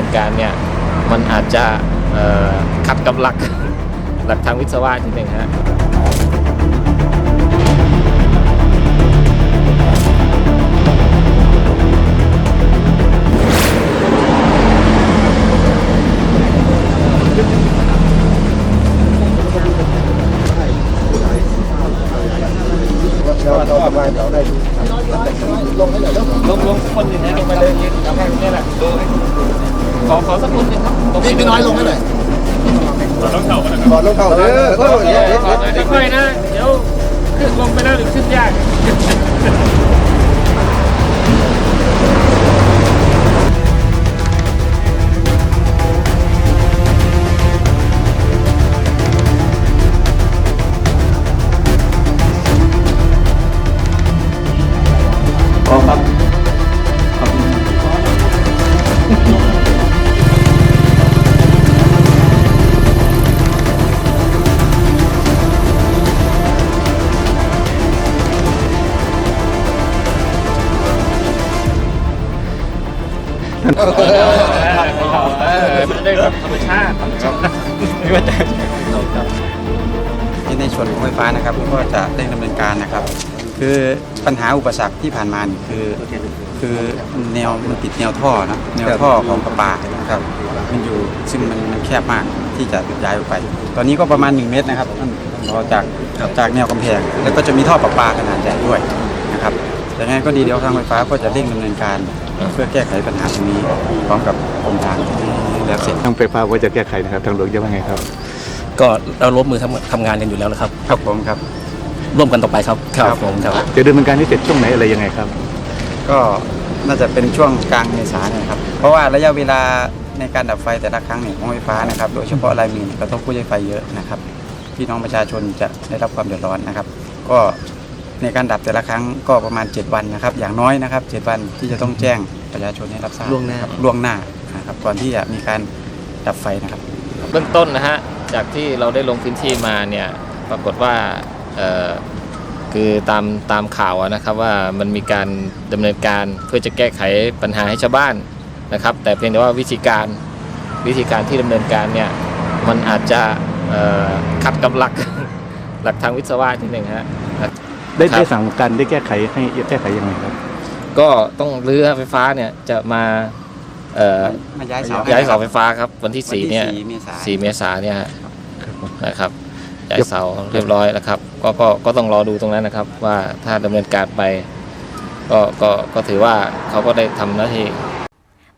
นินการเนี่ยมันอาจจะขัดกับหลักหลักทางวิศวะนิดนึงฮะลงลงคนหนึ่งนะลงไปเลยยืนกับแพงนี่แหละดู ขอขอสักคนหนึ่งครับตรงพี่นี้พี่น้อยลงให้หน่อยก่อนลงเข่าเด้อเออเออเดี๋ยวเดี๋ยวเดี๋ยวเดี๋ยวค่อยนะ เดี๋ยวขึ้นลงไปแล้วเดี๋ยวขึ้นยาก มันได้แบบธรรมชาติไม่ว่าจะที่ในส่วนของไฟฟ้านะครับก็จะเร่งดำเนินการนะครับ คือปัญหาอุปสรรคที่ผ่านมาคือ คือแนวมันติดแนวท่อนะแนวท่อของประปานะครับมันอยู่ซึ่งมันมันแคบมากที่จะย้ายออกไป ตอนนี้ก็ประมาณ 1 เมตรนะครับท่านรอจากจากแนวกำแพง แล้วก็จะมีท่อประปาขนาดใหญ่ด้วยนะครับแต่ไงก็ดีเดี๋ยวทางไฟฟ้าก็จะเร่งดำเนินการ เพื่อแก้ไขปัญหาตรงนี้พร้อมกับกรมทางที่แล้วเสร็จ ทางไฟฟ้าว่าจะแก้ไขนะครับทางหลวงจะว่าไงครับ ก็เราร่วมมือทำทำงานกันอยู่แล้วนะครับ ครับผมครับ ร่วมกันต่อไปครับครับผมครับ จะดำเนินการที่เสร็จช่วงไหนอะไรยังไงครับ ก็น่าจะเป็นช่วงกลางเมษายนนะครับ เพราะว่าระยะเวลาในการดับไฟแต่ละครั้งเนี่ยของไฟฟ้านะครับ โดยเฉพาะรายมีเนี่ยเราต้องกู้ใช้ไฟเยอะนะครับ พี่น้องประชาชนจะได้รับความเดือดร้อนนะครับ ก็ ในการดับแต่ละครั้งก็ประมาณ 7 วันนะครับ อย่างน้อยนะครับ 7 วันที่จะต้องแจ้งประชาชนให้รับทราบล่วงหน้า ครับล่วงหน้านะครับก่อนที่จะมีการดับไฟนะครับ เบื้องต้นนะฮะ จากที่เราได้ลงพื้นที่มาเนี่ย ปรากฏว่าเอ่อคือตามตามข่าวอะนะครับว่ามันมีการดำเนินการเพื่อจะแก้ไขปัญหาให้ชาวบ้านนะครับ แต่เพียงแต่ว่าวิธีการวิธีการที่ดำเนินการเนี่ย มันอาจจะเอ่อขัดกับหลัก หลักทางวิศวะนิดหนึ่งฮะ ได้ครับ ได้สั่งการได้แก้ไขให้แก้ไขยังไงครับ ก็ต้องรื้อไฟฟ้าเนี่ยจะมาเอ่อมาย้ายเสาย้ายเสาไฟฟ้าครับวันที่วันที่4เนี่ย4เมษายน4เมษายนเนี่ยฮะครับผมนะครับย้ายเสาเรียบร้อยแล้วครับ ก็ก็ก็ต้องรอดูตรงนั้นนะครับ ว่าถ้าดำเนินการไป ก็ก็ก็ถือว่าเขาก็ได้ทำหน้าที่